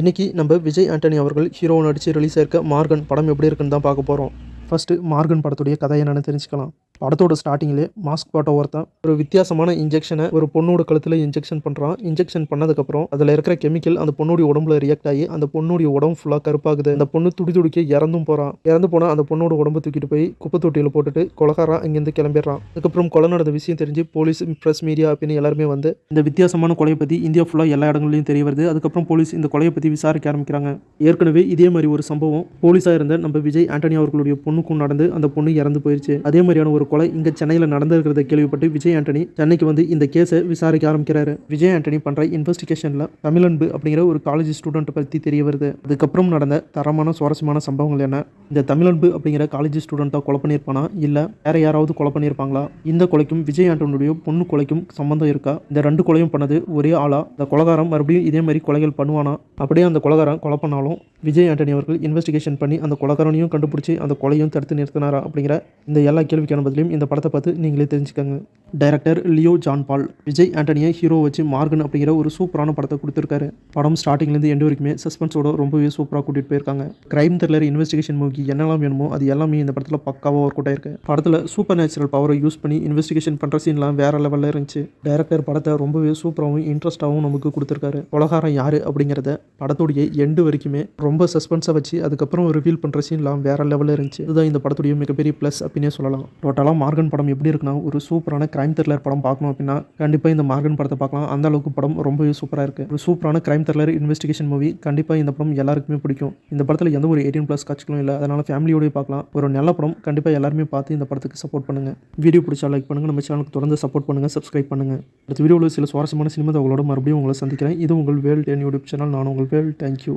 இன்றைக்கி நம்ம விஜய் ஆண்டனி அவர்கள் ஹீரோவை நடித்து ரிலீஸ் ஆயிருக்க மார்கன் படம் எப்படி இருக்குன்னு தான் பார்க்க போகிறோம் ஃபஸ்ட்டு மார்கன் படத்துடைய கதை என்னென்னு தெரிஞ்சுக்கலாம். படத்தோட ஸ்டார்டிங்லேயே மாஸ்க் போட்ட ஒருத்தன் ஒரு வித்தியாசமான இன்ஜெக்ஷனை ஒரு பொண்ணோட கழுத்தில் இன்ஜெக்ஷன் பண்ணுறான் இன்ஜெக்ஷன் பண்ணதுக்கப்புறம் அதில் இருக்கிற கெமிக்கல் அந்த பொண்ணுடைய உடம்புல ரியாக்ட் ஆகி அந்த பொண்ணுடைய உடம்பு ஃபுல்லாக கருப்பாகுது. அந்த பொண்ணு துடி துடிக்க இறந்தும் போகிறான் இறந்து போனால் அந்த பொண்ணோட உடம்பு தூக்கிட்டு போய் குப்பை தொட்டியில் போட்டுட்டு கொலகாரன் அங்கேருந்து கிளம்பிடுறான். அதுக்கப்புறம் கொலை நடந்த விஷயம் தெரிஞ்சு போலீஸ் ப்ரெஸ் மீடியா அப்படின்னு எல்லாருமே வந்து இந்த வித்தியாசமான கொலையை பற்றி இந்தியா ஃபுல்லாக எல்லா இடங்கள்லையும் தெரிய வருது. அதுக்கப்புறம் போலீஸ் இந்த கொலையை பற்றி விசாரிக்க ஆரம்பிக்கிறாங்க. ஏற்கனவே இதே மாதிரி ஒரு சம்பவம் போலீஸாக இருந்த நம்ம விஜய் ஆண்டனி அவர்களுடைய பொண்ணுக்கும் நடந்து அந்த பொண்ணு இறந்து போயிருச்சு. அதே மாதிரியான ஒரு கொலை இங்கே சென்னையில் நடந்திருக்கிறத கேள்விப்பட்டு விஜய் ஆண்டனி சென்னைக்கு வந்து இந்த கேஸை விசாரிக்க ஆரம்பிக்கிறாரு. விஜய் ஆண்டனி பண்ணுற இன்வெஸ்டிகேஷனில் தமிழன்பு அப்படிங்கிற ஒரு காலேஜ் ஸ்டூடெண்ட்டை பற்றி தெரிய வருது. அதுக்கப்புறம் நடந்த தரமான சுவாரஸ்யமான சம்பவங்கள் என்ன? இந்த தமிழன்பு அப்படிங்கிற காலேஜ் ஸ்டூடெண்ட்டை கொலை பண்ணியிருப்பானா? இல்லை வேற யாராவது கொலை பண்ணியிருப்பாங்களா? இந்த கொலைக்கும் விஜய் ஆண்டனுடைய பொண்ணு கொலைக்கும் சம்பந்தம் இருக்கா? இந்த ரெண்டு கொலையும் பண்ணது ஒரே ஆளா? இந்த கொலகாரம் மறுபடியும் இதே மாதிரி கொலைகள் பண்ணுவானா? அப்படியே அந்த கொலகாரம் கொலை பண்ணாலும் விஜய் ஆண்டனி அவர்கள் இன்வெஸ்டிகேஷன் பண்ணி அந்த கொலகாரனையும் கண்டுபிடிச்சி அந்த கொலையும் தடுத்து நிறுத்தினாரா அப்படிங்கிற இந்த எல்லா கேள்விக்கான பதிலையும் இந்த படத்தை பார்த்து நீங்களே தெரிஞ்சுக்கோங்க. டைரக்டர் லியோ ஜான் பால் விஜய் ஆண்டனியை ஹீரோ வச்சு மார்கன் அப்படிங்கிற ஒரு சூப்பரான படத்தை கொடுத்துருக்காரு. படம் ஸ்டார்டிங்லேருந்து எண்டு வரைக்குமே சஸ்பென்ஸோட ரொம்பவே சூப்பராக கூட்டிகிட்டு போயிருக்காங்க. கிரைம் த்ரில்லர் இன்வெஸ்டிகேஷன் மூவி என்னெல்லாம் வேணுமோ அது எல்லாமே இந்த படத்தில் பக்காவாக ஒர்க் அவுட் ஆயிருக்கு. படத்தில் சூப்பர் நேச்சுரல் பவரை யூஸ் பண்ணி இன்வெஸ்டிகேஷன் பண்ணுற சீன்லாம் வேற லெவலில் இருந்துச்சு. டைரக்டர் படத்தை ரொம்பவே சூப்பராகவும் இன்ட்ரெஸ்ட்டாகவும் நமக்கு கொடுத்துருக்காரு. உலகாரம் யார் அப்படிங்கிறத படத்துடைய எண்டு வரைக்குமே ரொம்ப சஸ்பென்ஸாக வச்சு அதுக்கப்புறம் ரிவீல் பண்ணுற சீன்லாம் வேறு லெவலில் இருந்துச்சு. இதுதான் இந்த படத்துடைய மிகப்பெரிய ப்ளஸ் அப்படின்னே சொல்லலாம். டோட்டலாக மார்கன் படம் எப்படி இருக்குன்னா ஒரு சூப்பரான கிரைம் த்ரில்லர் படம் பார்க்கணும் அப்படின்னா கண்டிப்பாக இந்த மார்கன் படத்தை பார்க்கலாம். அந்த அளவுக்கு படம் ரொம்பவே சூப்பராக இருக்குது ஒரு சூப்பரான கிரைம் த்ரில்லர் இன்வெஸ்டிகேஷன் மூவி கண்டிப்பாக இந்த படம் எல்லாருக்குமே பிடிக்கும். இந்த படத்தில் எந்த ஒரு எயிட்டீன் ப்ளஸ் காட்சிகளும் இல்லை. அதனால் ஃபேமிலியோடய பார்க்கலாம். ஒரு நல்ல படம் கண்டிப்பாக எல்லாருமே பார்த்து இந்த படத்துக்கு சப்போர்ட் பண்ணுங்கள் வீடியோ பிடிச்சா லைக் பண்ணுங்கள் நம்ம சேனலுக்கு தொடர்ந்து சப்போர்ட் பண்ணுங்கள் சப்ஸ்கிரைப் பண்ணுங்கள் அடுத்த வீடியோவில் சில சுவாரஸ்யமான சினிமா தகவலோட மறுபடியும் உங்களை சந்திக்கிறேன். இது உங்கள் வேல் டென் யூடியூப் சேனல் நான் உங்கள் வேல். தேங்க்யூ